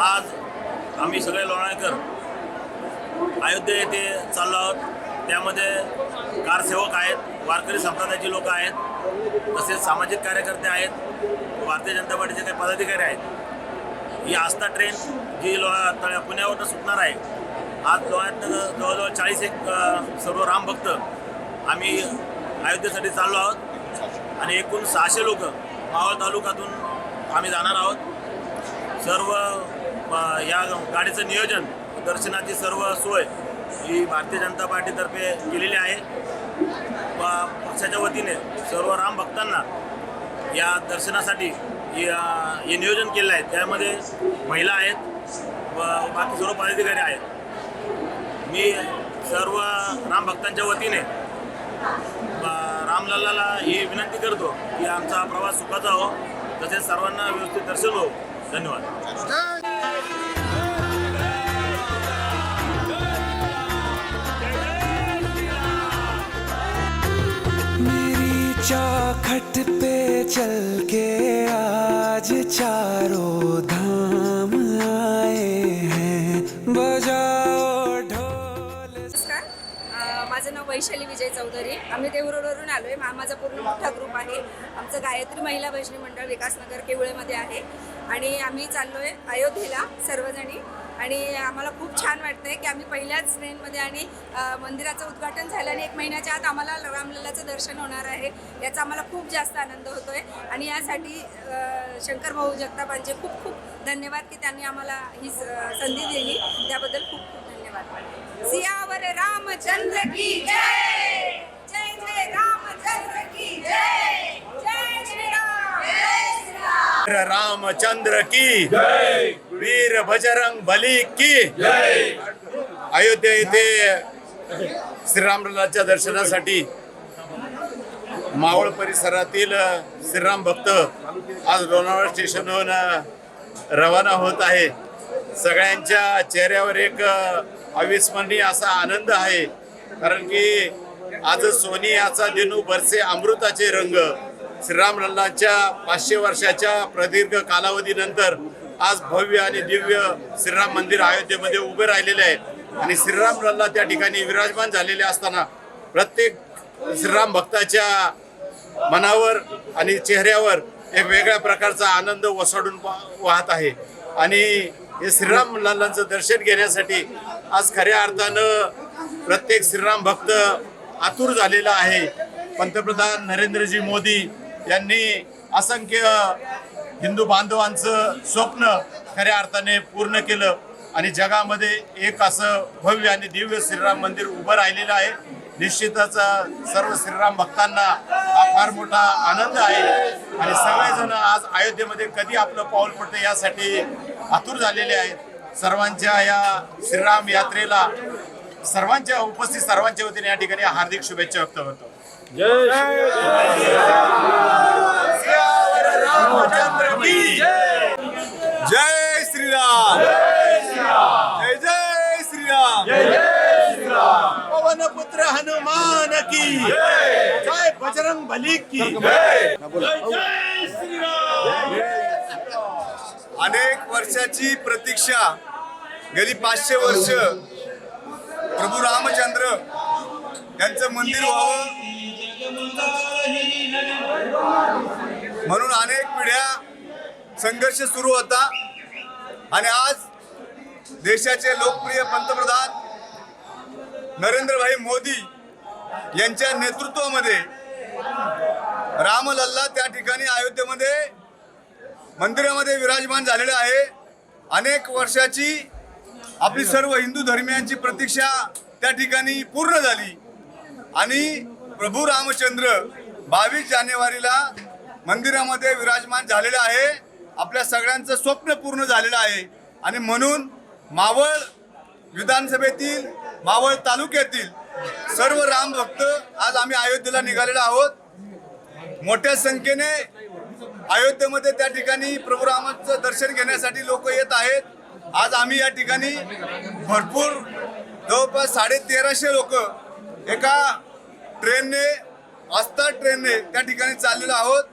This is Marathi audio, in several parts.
आज आम्ही सगळे लोणाळकर अयोध्या येथे चाललो आहोत. त्यामध्ये कारसेवक आहेत वारकरी संप्रदायाची लोक आहेत तसेच सामाजिक कार्यकर्ते आहेत भारतीय जनता पार्टीचे काही पदाधिकारी आहेत. ही आस्था ट्रेन जी लोहा पुण्यावरनं सुटणार आहे. आज लोह्यातनं जवळजवळ चाळीस एक सर्व सर्व रामभक्त आम्ही अयोध्येसाठी चाललो आहोत. आणि एकूण सहाशे लोक मावळ तालुक्यातून आम्ही जाणार आहोत. सर्व या गाडीचं नियोजन दर्शनाची सर्व सोय ही भारतीय जनता पार्टीतर्फे केलेली आहे. व पक्षाच्या वतीने सर्व राम भक्तांना या दर्शनासाठी हे, नियोजन केलं आहे. त्यामध्ये महिला आहेत व बाकी सर्व पदाधिकारी आहेत. मी सर्व राम भक्तांच्या वतीने रामलल्लाला ही विनंती करतो की आमचा प्रवास सुखाचा हो. तसेच सर्वांना व्यवस्थित दर्शन हो. धन्यवाद. चौखट पे चल के आज चारों धाम आए हैं। बजाओ ढोल। नमस्कार। माझं नाव वैशाली विजय चौधरी. आम्ही देवरोडवरून आलो आहे माझा पूर्ण मोठा ग्रुप आहे. आमचं गायत्री महिला भजनी मंडळ विकासनगर केवळेमध्ये आहे. आणि आम्ही चाललो आहे अयोध्येला सर्वजणी. आणि आम्हाला खूप छान वाटतं आहे की आम्ही पहिल्याच ट्रेनमध्ये आणि मंदिराचं उद्घाटन झालं आणि एक महिन्याच्या आत आम्हाला रामलल्लाचं दर्शन होणार आहे याचा आम्हाला खूप जास्त आनंद होतो आहे आणि यासाठी शंकर भाऊ जगतापांचे खूप खूप धन्यवाद की त्यांनी आम्हाला ही स- संधी दिली. त्याबद्दल खूप खूप धन्यवाद. सियावर रामचंद्र की जय! जय जय रामचंद्र की जय! जय श्री राम जय श्री राम! रामचंद्र की वीर बजरंग बली की अयोध्या येथे श्रीरामलल्लाच्या दर्शनासाठी मावळ परिसरातील श्रीराम भक्त आज लोणावळा स्टेशनहून रवाना होत आहे. सगळ्यांच्या चेहऱ्यावर एक अविस्मरणीय असा आनंद आहे. कारण की आज सोनी याचा दिनू बरसे अमृताचे रंग. श्रीराम लल्लाच्या पाचशे वर्षाच्या प्रदीर्घ कालावधीनंतर आज भव्य आणि दिव्य श्रीराम मंदिर अयोध्येमध्ये उभे राहिलेले आहे आणि श्रीराम लल्ला त्या ठिकाणी विराजमान झालेले असताना प्रत्येक श्रीराम भक्ताच्या मनावर आणि चेहऱ्यावर एक वेगळ्या प्रकारचा आनंद वसाडून वा- वाहत आहे. आणि हे श्रीराम लालांचं दर्शन घेण्यासाठी आज खऱ्या अर्थानं प्रत्येक श्रीराम भक्त आतुर झालेला आहे. पंतप्रधान नरेंद्रजी मोदी यांनी असंख्य हिंदू बांधवांचं स्वप्न खऱ्या अर्थाने पूर्ण केलं आणि जगामध्ये एक असं भव्य आणि दिव्य श्रीराम मंदिर उभं राहिलेलं आहे. निश्चितच सर्व श्रीराम भक्तांना हा फार मोठा आनंद आहे. आणि सगळेजण आज अयोध्येमध्ये कधी आपलं पाऊल पडतं यासाठी आतुर झालेले आहेत. सर्वांच्या या श्रीराम यात्रेला सर्वांच्या उपस्थित सर्वांच्या वतीने या ठिकाणी हार्दिक शुभेच्छा व्यक्त करतो. रामचंद्र की जय श्रीराम। जय जय श्रीराम। पवन पुत्र हनुमान की। जय बजरंग बली की। अनेक वर्षाची प्रतीक्षा गेली पाचशे वर्ष प्रभू रामचंद्र यांचं मंदिर व्हावं. म्हणून अनेक पिढ्या संघर्ष सुरू होता. आणि आज देशाचे लोकप्रिय पंतप्रधान नरेंद्रभाई मोदी यांच्या नेतृत्वामध्ये रामलल्ला त्या ठिकाणी अयोध्येमध्ये मंदिरामध्ये विराजमान झालेले आहे. अनेक वर्षाची आपली सर्व हिंदू धर्मियांची प्रतीक्षा त्या ठिकाणी पूर्ण झाली. आणि प्रभू रामचंद्र बावीस जानेवारीला मंदिरामध्ये विराजमान झालेले आहे. आपल्या सगळ्यांचं स्वप्न पूर्ण झालेलं आहे. आणि म्हणून मावळ विधानसभेतील मावळ तालुक्यातील सर्व राम भक्त आज आम्ही अयोध्येला निघालेलो आहोत. मोठ्या संख्येने अयोध्येमध्ये त्या ठिकाणी प्रभू रामाचं दर्शन घेण्यासाठी लोक येत आहेत. आज आम्ही या ठिकाणी भरपूर जवळपास साडे तेराशे लोक एका ट्रेनने आस्था ट्रेनने त्या ठिकाणी चाललेलो आहोत.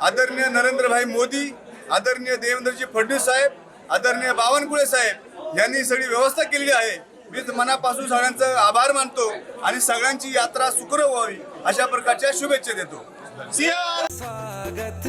आदरणीय नरेंद्रभाई मोदी आदरणीय देवेंद्रजी फडणवीस साहेब आदरणीय बावनकुळे साहेब यांनी सगळी व्यवस्था केलेली आहे. मी मनापासून सगळ्यांचं आभार मानतो आणि सगळ्यांची यात्रा सुकर व्हावी अशा प्रकारच्या शुभेच्छा देतो. स्वागत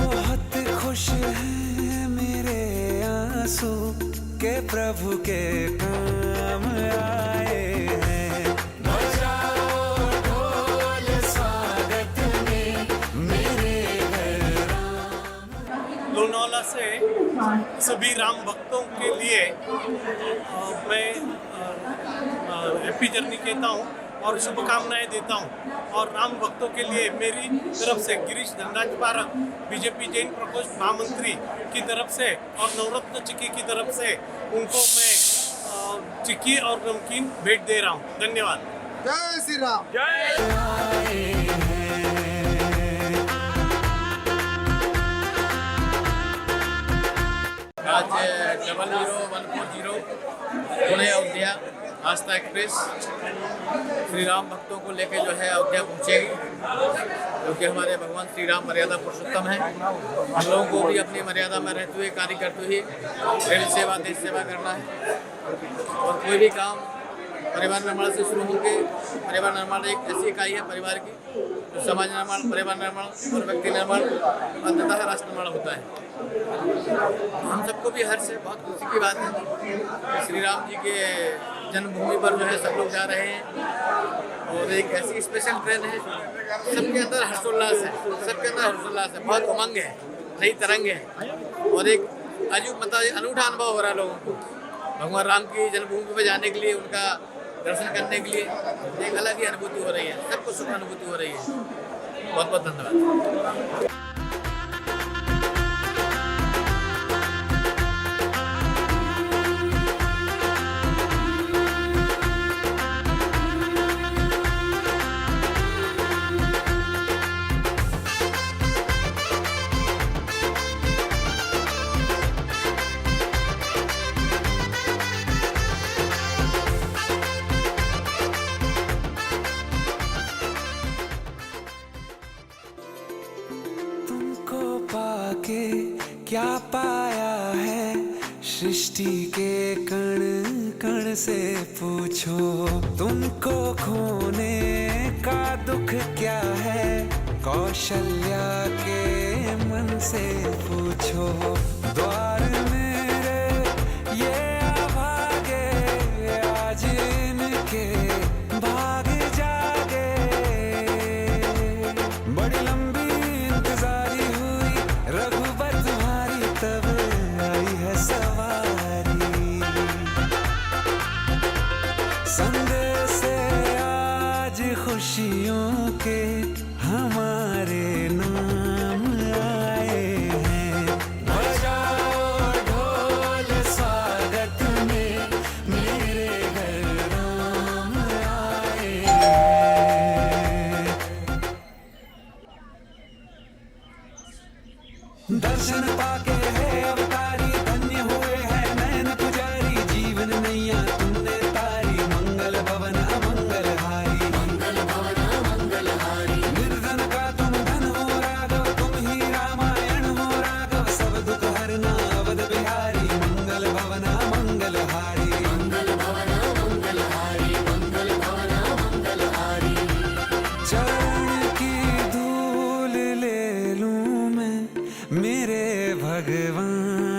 बहुत खुश हैं मेरे आँसू के प्रभु के काम आए हैं। से सभी राम भक्तों के लिए मैं हैप्पी जर्नी कहता हूँ। और शुभकामनाएँ देता हूँ। और राम भक्तों के लिए मेरी तरफ़ से गिरीश धनराज पारक बीजेपी जैन प्रकोष्ठ महामंत्री की तरफ़ से और नवरत्न चिक्की की तरफ़ से उनको मैं चिक्की और नमकीन भेंट दे रहा हूँ। धन्यवाद। आज double zero one four zero Pune Ayodhya Aastha express Shri Ram भक्तों को लेके जो है अयोध्या पहुँचेगी क्योंकि हमारे भगवान श्री राम मर्यादा पुरुषोत्तम है। हम लोगों को भी अपनी मर्यादा में रहते हुए कार्य करते हुए देश सेवा देश सेवा करना है। और कोई भी काम परिवार निर्माण से शुरू होकर परिवार निर्माण एक ऐसी इकाई है परिवार की, जो समाज निर्माण, परिवार निर्माण और व्यक्ति निर्माण, अंततः राष्ट्र निर्माण होता है। हम सबको भी हर्ष है बहुत खुशी की बात है श्री राम जी के जन्मभूमि पर जो है सब लोग जा रहे हैं। और एक ऐसी स्पेशल ट्रेन है, सबके अंदर हर्षोल्लास है, सबके अंदर हर्षोल्लास है। बहुत उमंग है, नई तरंग है। और एक अजूब मतलब अनूठा अनुभव हो रहा है लोगों को। भगवान राम की जन्मभूमि पर जाने के लिए, उनका दर्शन करने के लिए एक अलग ही अनुभूति हो रही है। सबको सुख अनुभूति हो रही है। बहुत बहुत धन्यवाद। पाके क्या पाया है? सृष्टि के कण कण से पूछो। तुमको खोने का दुख क्या है? कौशल्या के मन से पूछो। द्वार मेरे भगवान।